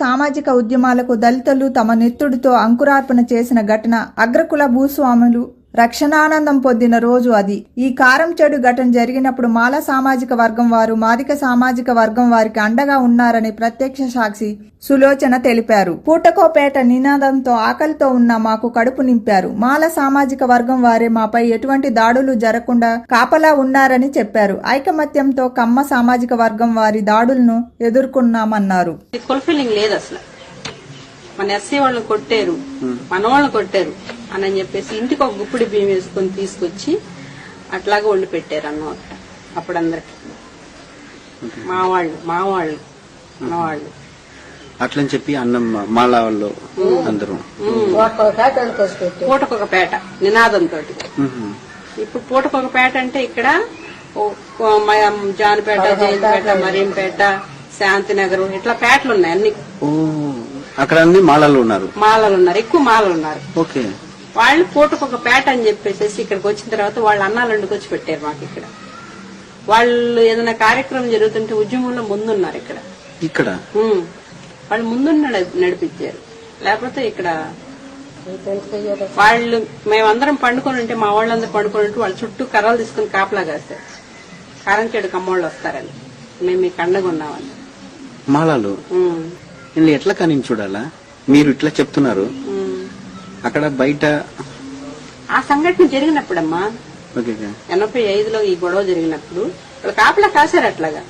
సామాజిక ఉద్యమాలకు దళితులు తమ నెత్తుడితో అంకురార్పణ చేసిన ఘటన అగ్రకుల భూస్వాములు రక్షణానందం పొందిన రోజు అది. ఈ కారం చెడు ఘటన జరిగినప్పుడు మాల సామాజిక వర్గం వారు మాదిక సామాజిక వర్గం వారికి అండగా ఉన్నారని ప్రత్యక్ష సాక్షి సులోచన తెలిపారు. పూటకోపేట నినాదంతో ఆకలితో ఉన్న మాకు కడుపు నింపారు. మాల సామాజిక వర్గం వారే మాపై ఎటువంటి దాడులు జరగకుండా కాపలా ఉన్నారని చెప్పారు. ఐకమత్యంతో కమ్మ సామాజిక వర్గం వారి దాడులను ఎదుర్కొన్నామన్నారు. ఇది ఫుల్ఫిల్లింగ్ లేదు అసలు. మన ఎస్సీ వాళ్ళని కొట్టారు మన వాళ్ళని కొట్టారు. అని అని చెప్పేసి ఇంటికి ఒక గుప్పిడి బియ్యం వేసుకొని తీసుకొచ్చి అట్లాగే వండి పెట్టారు అన్నమాట అప్పుడు అందరికి మా వాళ్ళు మా వాళ్ళు మన వాళ్ళు. అట్లని చెప్పి అన్నం మాలా వాళ్ళు అందరూ. పూటకొక పేట నినాదంతో మ్మ్. ఇప్పుడు పూటకొక పేట అంటే ఇక్కడ జానిపేట జయంతిపేట మరీంపేట శాంతినగర్ ఇట్లా పేటలు ఉన్నాయి అన్ని. ఓ అక్కడ అన్ని మాలాలు ఉన్నారు. మాలలు ఉన్నారు ఎక్కువ మాలలు ఉన్నారు. ఓకే. వాళ్ళు పూటకొక పేట అని చెప్పేసి ఇక్కడికి వచ్చిన తర్వాత వాళ్ళ అన్నాలు వండుకొచ్చి పెట్టారు మాకు ఇక్కడ. వాళ్ళు ఏదైనా కార్యక్రమం జరుగుతుంటే ఉద్యమంలో ముందున్నారు ఇక్కడ. ఇక్కడ. వాళ్ళు ముందు నడిపించారు. లేకపోతే ఇక్కడ వాళ్ళు మేమందరం పండుకొని ఉంటే మా వాళ్ళందరూ పండుకొని ఉంటే వాళ్ళ చుట్టూ కర్రలు తీసుకుని కాపలా కాస్తారు కారం చెడు కమ్మోళ్ళు వస్తారని. మేము మీకు అండగా ఉన్నామని. మాలాలు? ఎట్లా కానీ చూడాలా మీరు ఇట్లా చెప్తున్నారు. అక్కడ బయట ఆ సంఘటన జరిగినప్పుడమ్మా. ఎనభై ఐదులో ఈ గొడవ జరిగినప్పుడు వాళ్ళు కాపలా కాశారు అట్లాగా.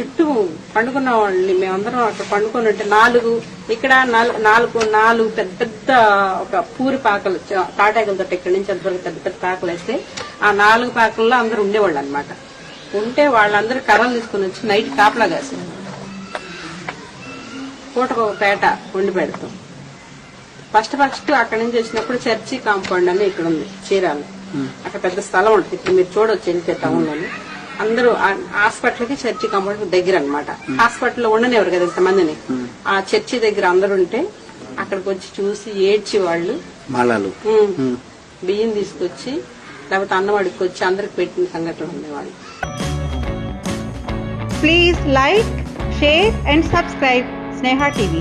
చుట్టూ పండుకున్న వాళ్ళని మేమందరం అక్కడ పండుకొని ఉంటే నాలుగు ఇక్కడ నాలు- నాలుగు నాలుగు పెద్ద పెద్ద ఒక పూరి పాకలు తాటాకులతో ఇక్కడి నుంచి అంతవరకు పెద్ద పెద్ద పాకలు వేస్తే ఆ నాలుగు పాకల్లో అందరూ ఉండేవాళ్ళు అనమాట ఉంటే వాళ్ళందరూ కర్రలు తీసుకుని వచ్చి నైట్ కాపలా కాశారు. పూటకు ఒక పేట వండి పెడతాం. ఫస్ట్ ఫస్ట్ అక్కడ నుంచి వచ్చినప్పుడు చర్చి కాంపౌండ్ అని ఇక్కడ ఉంది చీరాలు. అక్కడ పెద్ద స్థలం ఉంటుంది. ఇప్పుడు మీరు చూడొచ్చు వెళ్తే టౌన్లోని. అందరూ హాస్పిటల్కి చర్చి కాంపౌండ్ దగ్గర అనమాట హాస్పిటల్లో ఉండనివ్వరు కదా ఇంతమందిని. ఆ చర్చి దగ్గర అందరు ఉంటే అక్కడికి వచ్చి చూసి ఏడ్చి వాళ్ళు మాలాలు. బియ్యం తీసుకొచ్చి లేకపోతే అన్నవాడికి వచ్చి అందరికి పెట్టిన సంఘటనలు ఉండేవాళ్ళు. Please like, share and subscribe. Sneha TV.